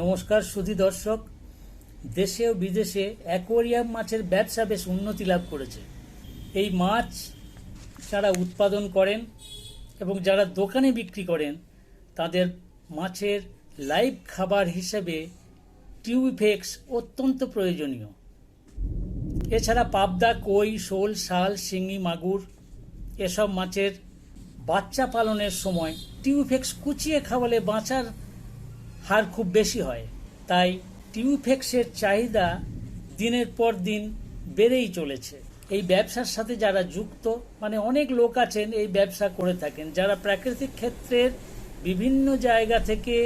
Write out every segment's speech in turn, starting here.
নমস্কার সুধী দর্শক। দেশে ও বিদেশে অ্যাকোয়ারিয়াম মাছের ব্যবসা বেশ উন্নতি লাভ করেছে। এই মাছ যারা উৎপাদন করেন এবং যারা দোকানে বিক্রি করেন, তাদের মাছের লাইভ খাবার হিসেবে টিউবিফেক্স অত্যন্ত প্রয়োজনীয়। এছাড়া পাবদা, কই, শোল, শাল, শিঙি, মাগুর, এসব মাছের বাচ্চা পালনের সময় টিউফেক্স কুচিয়ে খাওয়ালে বাঁচার হার খুব বেশি হয়। তাই টিউফেক্সের চাহিদা দিনের পর দিন বেড়েই চলেছে। এই ব্যবসার সাথে যারা যুক্ত মানে অনেক লোক আছেন এই ব্যবসা করে থাকেন, যারা প্রাকৃতিক ক্ষেত্রের বিভিন্ন জায়গা থেকে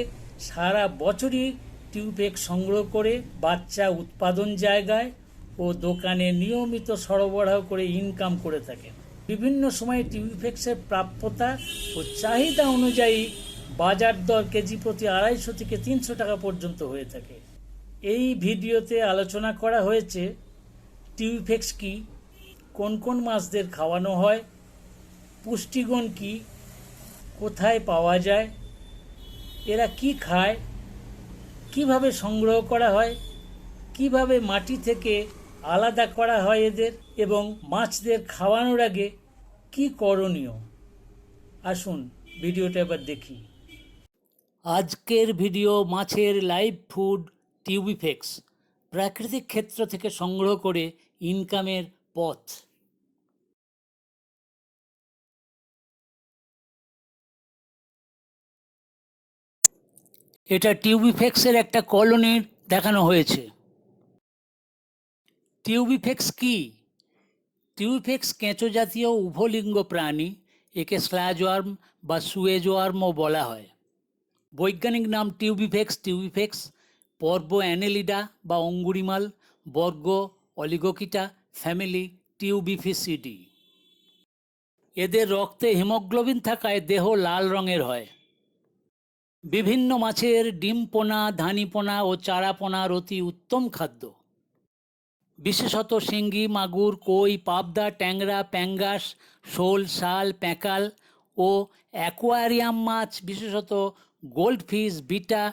সারা বছরই টিউফেক্স সংগ্রহ করে বাচ্চা উৎপাদন জায়গায় ও দোকানে নিয়মিত সরবরাহ করে ইনকাম করে থাকেন। বিভিন্ন সময়ে টিউফেক্সের প্রাপ্যতা ও চাহিদা অনুযায়ী বাজার দর কেজি প্রতি আড়াইশো থেকে তিনশো টাকা পর্যন্ত হয়ে থাকে। এই ভিডিওতে আলোচনা করা হয়েছে, টিউফেক্স কি, কোন কোন মাছদের খাওয়ানো হয়, পুষ্টিগুণ কি, কোথায় পাওয়া যায়, এরা কি খায়, কীভাবে সংগ্রহ করা হয়, কীভাবে মাটি থেকে আলাদা করা হয় এদের, এবং মাছদের খাওয়ানোর আগে কি করণীয়? আসুন, ভিডিওটা এবার দেখি। আজকের ভিডিও মাছের লাইভ ফুড টিউবিফেক্স প্রাকৃতিক ক্ষেত্র থেকে সংগ্রহ করে ইনকামের পথ। এটা টিউবিফেক্সের একটা কলোনির দেখানো হয়েছে। টিউবিফেক্স কি? টিউবিফেক্স কেঁচো জাতীয় উভলিঙ্গ প্রাণী, একে স্ল্যাজওয়ার্ম বা সুয়েজওয়ার্মও বলা হয়। বৈজ্ঞানিক নাম টিউবিফেক্স টিউবিফেক্স, পর্ব অ্যানেলিডা বা অঙ্গুরিমাল, বর্গ অলিগোকিটা, ফ্যামিলি টিউবিফিসিডি। এদের রক্তে হিমোগ্লোবিন থাকায় দেহ লাল রঙের হয়। বিভিন্ন মাছের ডিম পোনা ধানি পোনা ও চারা পোনার অতি উত্তম খাদ্য। বিশেষত শিঙ্গি, মাগুর, কই, পাবদা, ট্যাংরা, প্যাঙ্গাস, শোল, শাল, প্যাঁকাল ও অ্যাকোয়ারিয়াম মাছ, বিশেষত গোল্ডফিশ, বিটা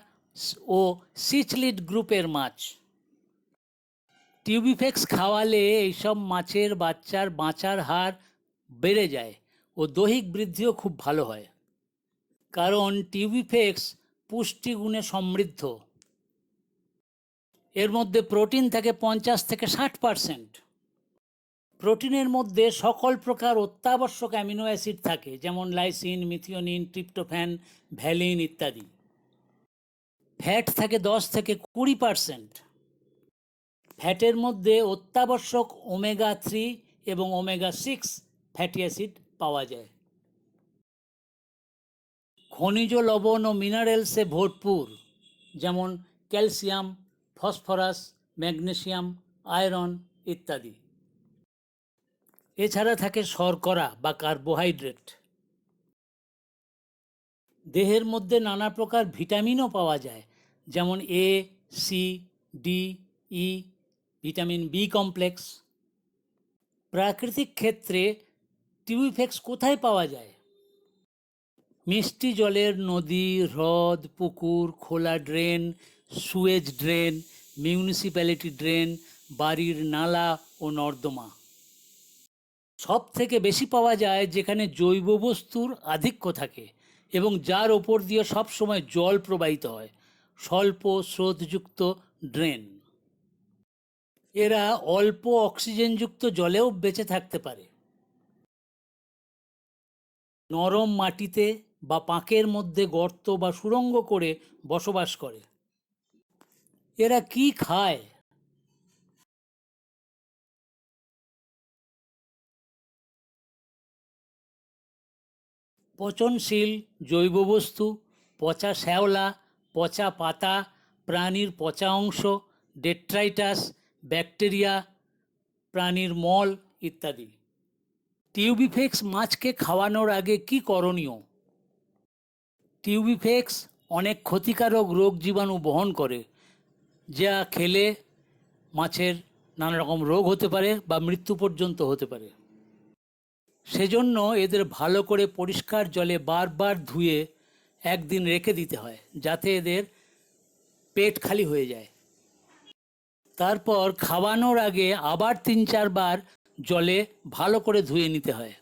ও সিচলিড গ্রুপের মাছ। টিউবিফেক্স খাওয়ালে এইসব মাছের বাচ্চার বাঁচার হার বেড়ে যায় ও দৈহিক বৃদ্ধিও খুব ভালো হয়। কারণ টিউবিফেক্স পুষ্টিগুণে সমৃদ্ধ। এর মধ্যে প্রোটিন থাকে পঞ্চাশ থেকে ষাট পারসেন্ট। প্রোটিনের মধ্যে সকল প্রকার অত্যাবশ্যক অ্যামিনো অ্যাসিড থাকে, যেমন লাইসিন, মিথিওনিন, ট্রিপ্টোফ্যান, ভ্যালিন ইত্যাদি। ফ্যাট থাকে দশ থেকে কুড়ি পারসেন্ট। ফ্যাটের মধ্যে অত্যাবশ্যক ওমেগা থ্রি এবং ওমেগা সিক্স ফ্যাটি অ্যাসিড পাওয়া যায়। খনিজ লবণ ও মিনারেলসে ভরপুর, যেমন ক্যালসিয়াম, ফসফরাস, ম্যাগনেসিয়াম, আয়রন ইত্যাদি। এছাড়া থাকে শর্করা বা কার্বোহাইড্রেট। দেহের মধ্যে নানা প্রকার ভিটামিনও পাওয়া যায়, যেমন A C D E vitamin B complex. প্রাকৃতিক ক্ষেত্রে টিউবিফেক্স কোথায় পাওয়া যায়? মিষ্টি জলের নদী, হ্রদ, পুকুর, খোলা drain, sewage drain, municipality drain, বাড়ির নালা ও নর্দমা। সব থেকে বেশি পাওয়া যায় যেখানে জৈব বস্তুর আধিক্য থাকে এবং যার ওপর দিয়ে সব সময় জল প্রবাহিত হয়, স্বল্প স্রোতযুক্ত ড্রেন। এরা অল্প অক্সিজেনযুক্ত জলেও বেঁচে থাকতে পারে। নরম মাটিতে বা পাঁকের মধ্যে গর্ত বা সুড়ঙ্গ করে বসবাস করে। এরা কি খায়? পচনশীল জৈব বস্তু, পচা শ্যাওলা, পচা পাতা, প্রাণীর পচা অংশ, ডেট্রাইটাস, ব্যাকটেরিয়া, প্রাণীর মল ইত্যাদি। টিউবিফেক্স মাছকে খাওয়ানোর আগে কি করণীয়? টিউবিফেক্স অনেক ক্ষতিকারক রোগ জীবাণু বহন করে, যা খেলে মাছের নানা রকম রোগ হতে পারে বা মৃত্যু পর্যন্ত হতে পারে। সেজন্য এদের ভালো করে পরিষ্কার জলে বারবার ধুয়ে একদিন রেখে দিতে হয়, যাতে এদের পেট খালি হয়ে যায়। তারপর খাওয়ানোর আগে আবার তিন চারবার জলে ভালো করে ধুয়ে নিতে হয়।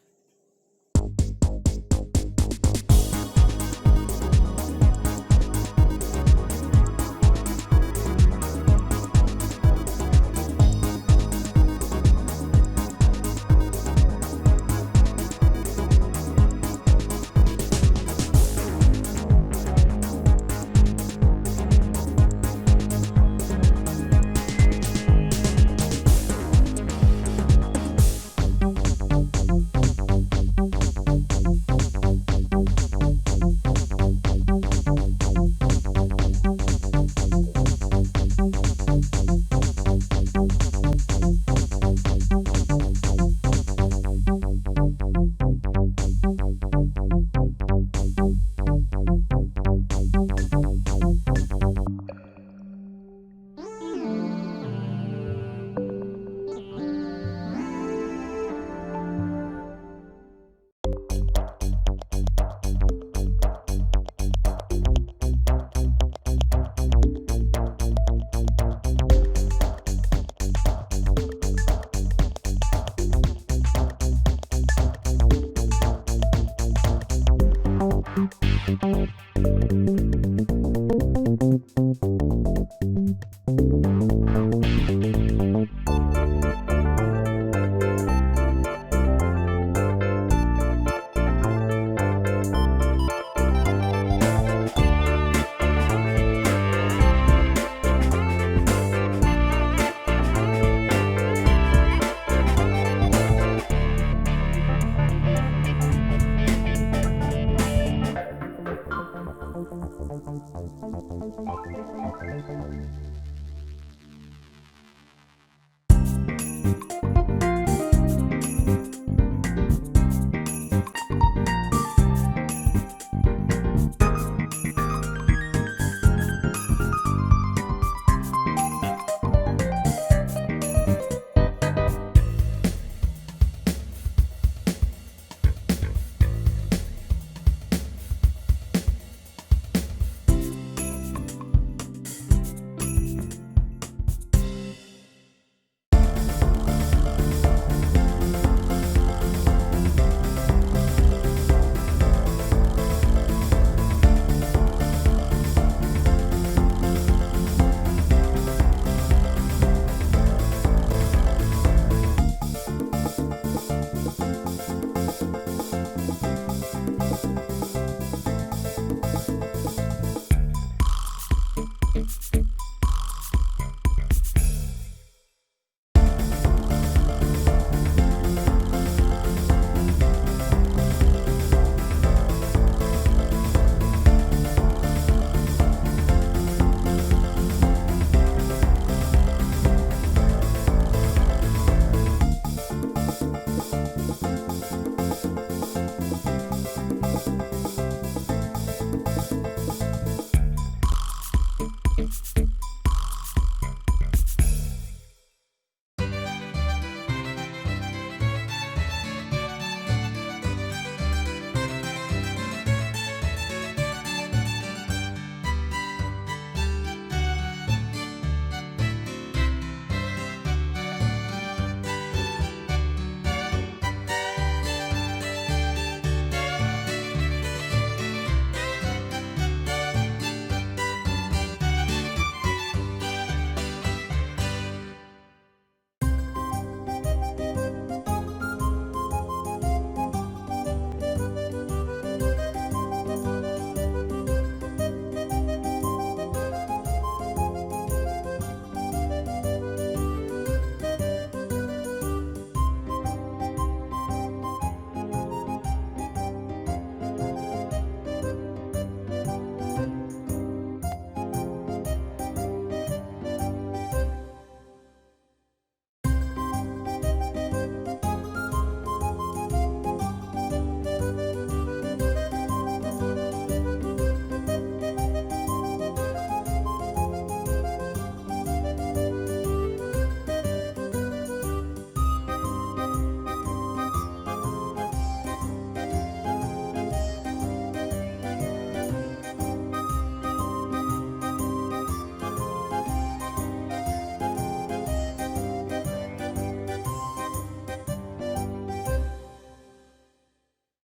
Thank you.